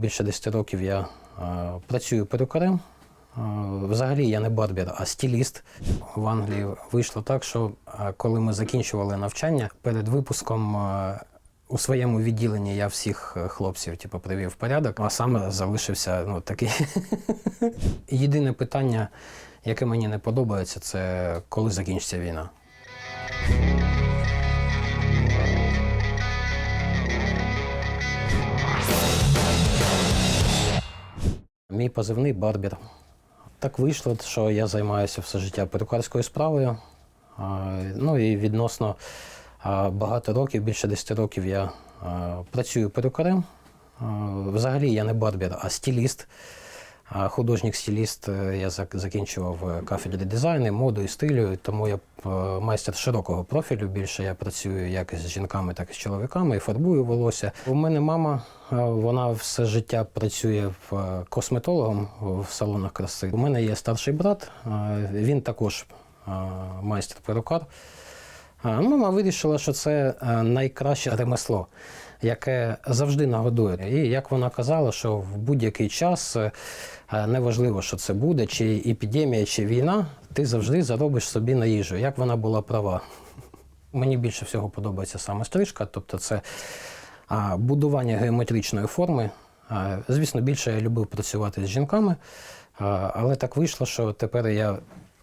Більше 10 років я е, працюю перукарем. Е, Взагалі я не барбер, а стиліст. В Англії вийшло так, що е, коли ми закінчували навчання, перед випуском у своєму відділенні я всіх хлопців типу, привів в порядок, а сам залишився ну, такий. Єдине питання, яке мені не подобається, це коли закінчиться війна. Мій позивний барбір. Так вийшло, що я займаюся все життя перукарською справою. Ну і відносно багато років, більше 10 років я працюю перукарем. Взагалі я не барбір, а стиліст. Художник-стиліст Е, я зак- закінчував е, кафедрі дизайну, моду і стилю, тому я е, майстер широкого профілю. Більше я працюю як з жінками, так і з чоловіками, і фарбую волосся. У мене мама, вона все життя працює в косметологом в салонах краси. У мене є старший брат, він також е, майстер-перукар. Мама вирішила, що це е, найкраще ремесло, яке завжди нагодує. І як вона казала, що в будь-який час е, неважливо, що це буде, чи епідемія, чи війна, ти завжди заробиш собі на їжу. Як вона була права. Мені більше всього подобається саме стрижка, тобто це будування геометричної форми. Звісно, більше я любив працювати з жінками, але так вийшло, що тепер я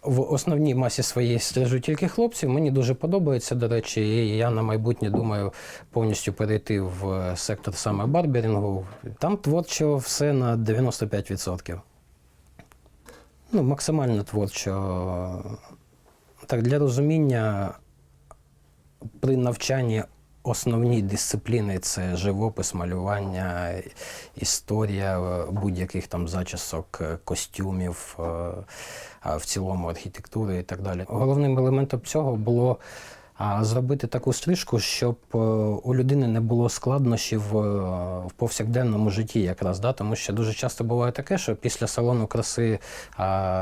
в основній масі своїй стрижу тільки хлопців. Мені дуже подобається, до речі, і я на майбутнє думаю повністю перейти в сектор саме барберінгу. Там творчо все на 95%. Ну, максимально творчо. Так, для розуміння при навчанні основні дисципліни це живопис, малювання, історія будь-яких там зачісок, е, костюмів, е, в цілому архітектури і так далі. Головним елементом цього було а, зробити таку стрижку, щоб е, у людини не було складнощів е, в повсякденному житті, якраз да, тому що дуже часто буває таке, що після салону краси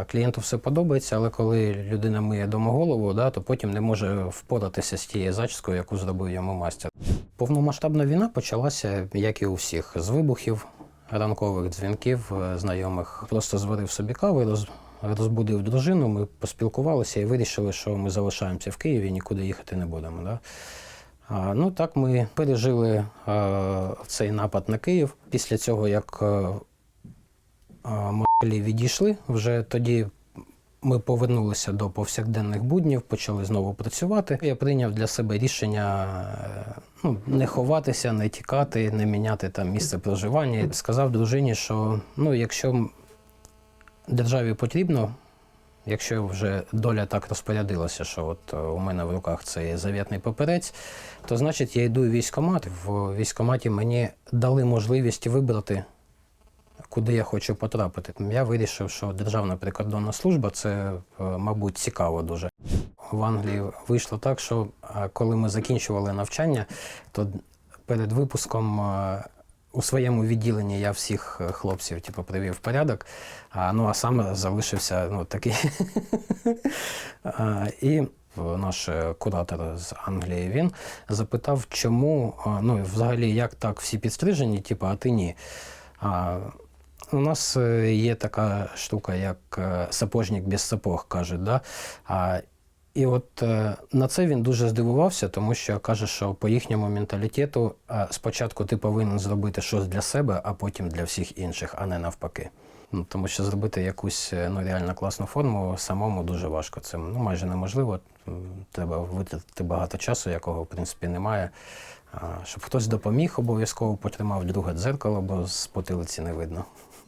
клієнту все подобається, але коли людина миє дома голову, да, то потім не може впоратися з тією зачіскою, яку зробив йому майстер. Повномасштабна війна почалася, як і у всіх, з вибухів, ранкових дзвінків е, знайомих. Просто зварив собі каву, і роз, розбудив дружину. Ми поспілкувалися і вирішили, що ми залишаємося в Києві, нікуди їхати не будемо. Да? А, ну так ми пережили е, цей напад на Київ. Після цього, як е, е, відійшли, вже тоді ми повернулися до повсякденних буднів, почали знову працювати. Я прийняв для себе рішення ну, не ховатися, не тікати, не міняти там місце проживання. Сказав дружині, що ну, якщо державі потрібно, якщо вже доля так розпорядилася, що от е, у мене в руках цей завітний паперець, то значить я йду в військкомат. В військкоматі мені дали можливість вибрати куди я хочу потрапити. Я вирішив, що Державна прикордонна служба це, е, мабуть, цікаво дуже. В Англії вийшло так, що е, коли ми закінчували навчання, то перед випуском у своєму відділенні я всіх е, хлопців типу, привів в порядок, а, ну а сам залишився ну, такий. І наш е, куратор з Англії він запитав, чому, ну, взагалі, як так всі підстрижені, типу, а ти ні. А, у нас е, є така штука, як сапожник без сапог, кажуть. Да? А, і от е, на це він дуже здивувався, тому що каже, що по їхньому менталітету е, спочатку ти повинен зробити щось для себе, а потім для всіх інших, а не навпаки. Ну, тому що зробити якусь е, ну, реально класну форму самому дуже важко. Це ну, майже неможливо. Треба витратити багато часу, якого в принципі немає. А, щоб хтось допоміг, обов'язково потримав друге дзеркало, бо з потилиці не видно.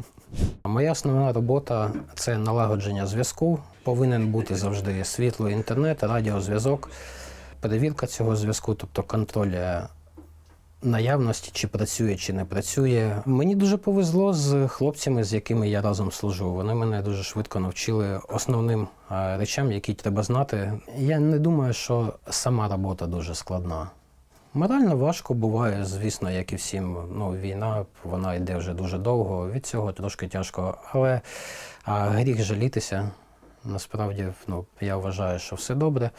Моя основна робота це налагодження зв'язку. Повинен бути завжди світло, інтернет, радіозв'язок, перевірка цього зв'язку, тобто контроль е, наявності, чи працює, чи не працює. Мені дуже повезло з хлопцями, з якими я разом служу. Вони мене дуже швидко навчили основним е, речам, які треба знати. Я не думаю, що сама робота дуже складна. Морально важко буває, звісно, як і всім. Ну, війна, вона йде вже дуже довго, від цього трошки тяжко. Але а, гріх жалітися. Насправді, ну, я вважаю, що все добре.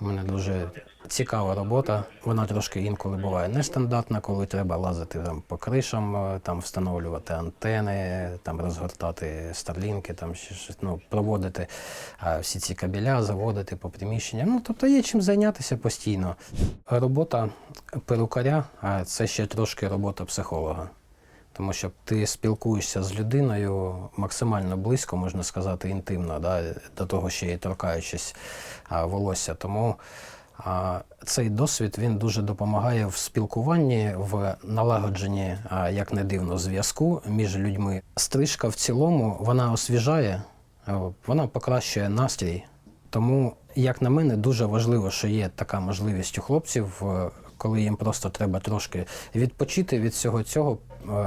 У мене дуже цікава робота. Вона трошки інколи буває нестандартна, коли треба лазити там по кришам, е, там встановлювати антени, там розгортати старлінки, там ну, проводити а, всі ці кабеля, заводити по приміщенням. Ну, тобто є чим зайнятися постійно. Робота перукаря а це ще трошки робота психолога. Тому що ти спілкуєшся з людиною максимально близько, можна сказати, інтимно, да, до того ще й торкаючись а, волосся. Тому а, цей досвід він дуже допомагає в спілкуванні, в налагодженні, а, як не дивно, зв'язку між людьми. Стрижка в цілому вона освіжає, вона покращує настрій. Тому, як на мене, дуже важливо, що є така можливість у хлопців, коли їм просто треба трошки відпочити від всього цього,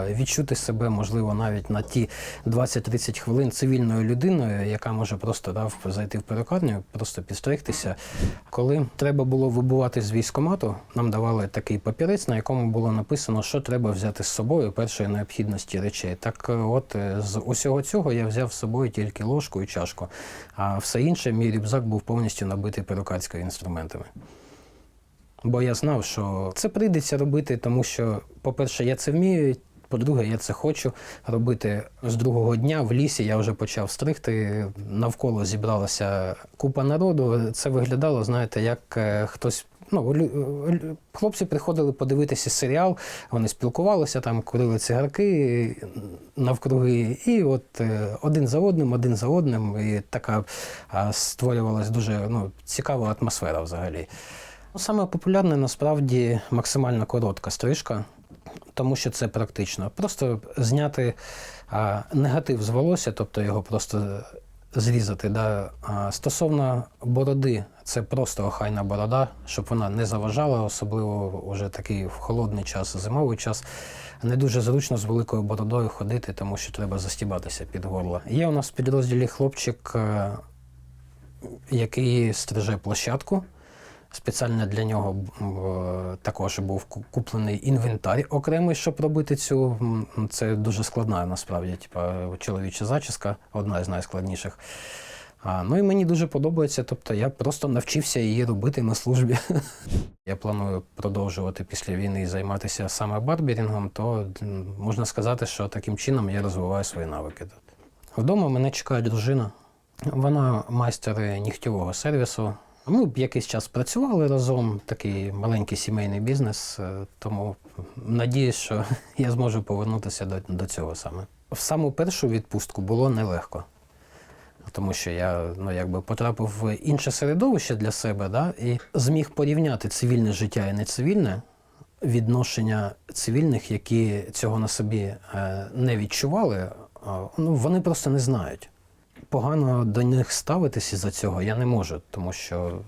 відчути себе, можливо, навіть на ті 20-30 хвилин цивільною людиною, яка може просто да, зайти в перукарню, просто підстригтися. Коли треба було вибувати з військкомату, нам давали такий папірець, на якому було написано, що треба взяти з собою першої необхідності речей. Так е, от е, з усього цього я взяв з собою тільки ложку і чашку, а все інше, мій рюкзак був повністю набитий перукарськими інструментами. Бо я знав, що це прийдеться робити, тому що, по-перше, я це вмію. По-друге, я це хочу робити з другого дня. В лісі я вже почав стригти. Навколо зібралася купа народу. Це виглядало, знаєте, як е, хтось. Ну, лю- хлопці приходили подивитися серіал, вони спілкувалися там, курили цигарки навкруги, і от е, один за одним, один за одним, і така а, створювалась дуже ну, цікава атмосфера взагалі. Ну, Саме популярне насправді максимально коротка стрижка, тому що це практично. Просто зняти а, негатив з волосся, тобто його просто зрізати. Да. А, стосовно бороди, це просто охайна борода, щоб вона не заважала, особливо вже такий в холодний час, зимовий час. Не дуже зручно з великою бородою ходити, тому що треба застібатися під горло. Є у нас в підрозділі хлопчик, який стриже площадку. Спеціально для нього також був куплений інвентар окремий, щоб робити цю. Це дуже складна насправді, типа чоловіча зачіска, одна з найскладніших. Ну і мені дуже подобається, тобто я просто навчився її робити на службі. Я планую продовжувати після війни займатися саме барберінгом, то можна сказати, що таким чином я розвиваю свої навики. Вдома мене чекає дружина. Вона майстер нігтєвого сервісу. Ми б якийсь час працювали разом, такий маленький сімейний бізнес, е, тому надіюсь, що я зможу повернутися до, до цього саме. В саму першу відпустку було нелегко, тому що я ну, якби потрапив в інше середовище для себе да, і зміг порівняти цивільне життя і нецивільне, відношення цивільних, які цього на собі е, не відчували, ну, вони просто не знають погано до них ставитися за цього я не можу, тому що е,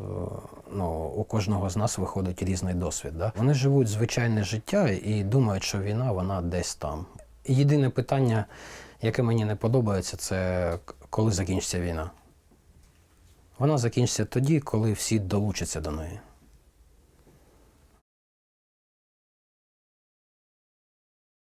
ну, у кожного з нас виходить різний досвід. Да? Вони живуть звичайне життя і думають, що війна вона десь там. Єдине питання, яке мені не подобається, це коли закінчиться війна. Вона закінчиться тоді, коли всі долучаться до неї.